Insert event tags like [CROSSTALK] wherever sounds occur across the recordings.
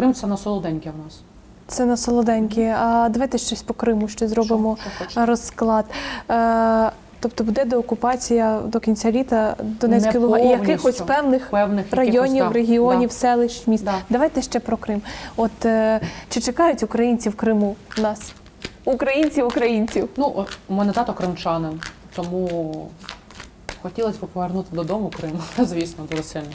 Крим це на солоденьке в нас. Це на солоденькі. А давайте щось по Криму ще зробимо Що- що розклад. Е, тобто буде деокупація до кінця літа Донецької Не Луганської якихось певних Певних районів, якихось, регіонів, да. селищ, міст. Да. Давайте ще про Крим. От е, чи чекають українці в Криму нас? Українців, українців. Ну, у мене тато кримчанин, тому хотілося б повернути додому Крим, [LAUGHS] звісно, дуже сильно.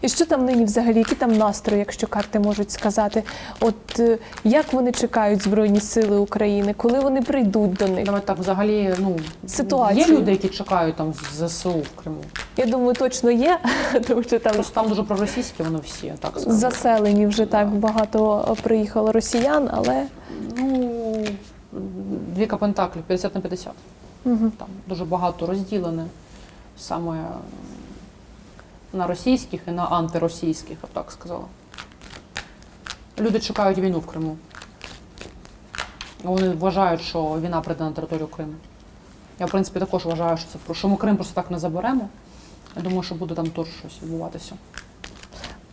І що там нині взагалі? Які там настрої, якщо карти можуть сказати? От е, як вони чекають Збройні Сили України, коли вони прийдуть до них? Навіть так взагалі, ну Ситуацію. є люди, які чекають там з ЗСУ в Криму. Я думаю, точно є, [LAUGHS] тому що там Просто там дуже проросійські, воно всі, так скажу. заселені вже так багато приїхало росіян, але Ну, двіка пентаклів, 50 на 50. Мгм. Там дуже багато розділене саме на російських і на антиросійських, я б так сказала. Люди чекають війну в Криму. Вони вважають, що війна прийде на територію Криму. Я, в принципі, також вважаю, що це що ми Крим просто так не заберемо. Я думаю, що буде там теж щось відбуватися.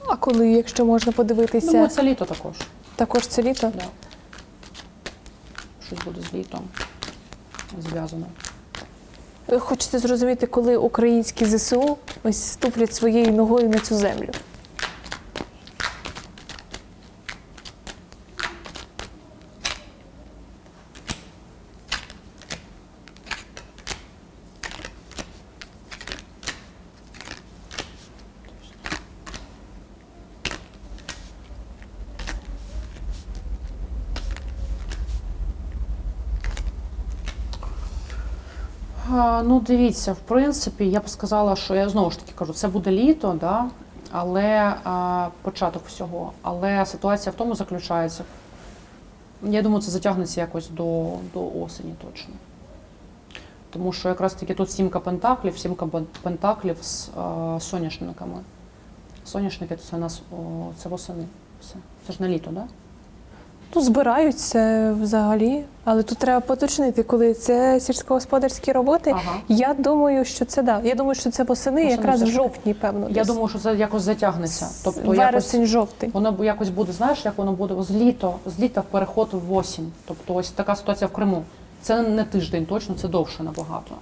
а коли, якщо можна подивитися, Думаю, це літо також. також це літо. Да. Щось буде з літом зв'язано. Хочете зрозуміти, коли українські ЗСУ ось ступлять своєю ногою на цю землю. Ну, дивіться, в принципі, я б сказала, що я знову ж таки кажу, це буде літо, да? але а, початок всього. Але ситуація в тому заключається. Я думаю, це затягнеться якось до, до осені точно. Тому що якраз таки тут сімка пентаклів, сімка пентаклів з а, соняшниками. Соняшники це у нас о, це восени. Все. Це ж на літо, так? Да? Ну, збираються взагалі, але тут треба поточнити, коли це сільськогосподарські роботи. Ага. Я думаю, що це да. Я думаю, що це восени, Восени якраз в жовтні, певно. Я десь. думаю, що це якось затягнеться. Тобто якось вересень, жовтий. Воно якось буде, знаєш, як воно буде з літо, з літа в переход в осінь. Тобто ось така ситуація в Криму. Це не тиждень, точно, це довше набагато.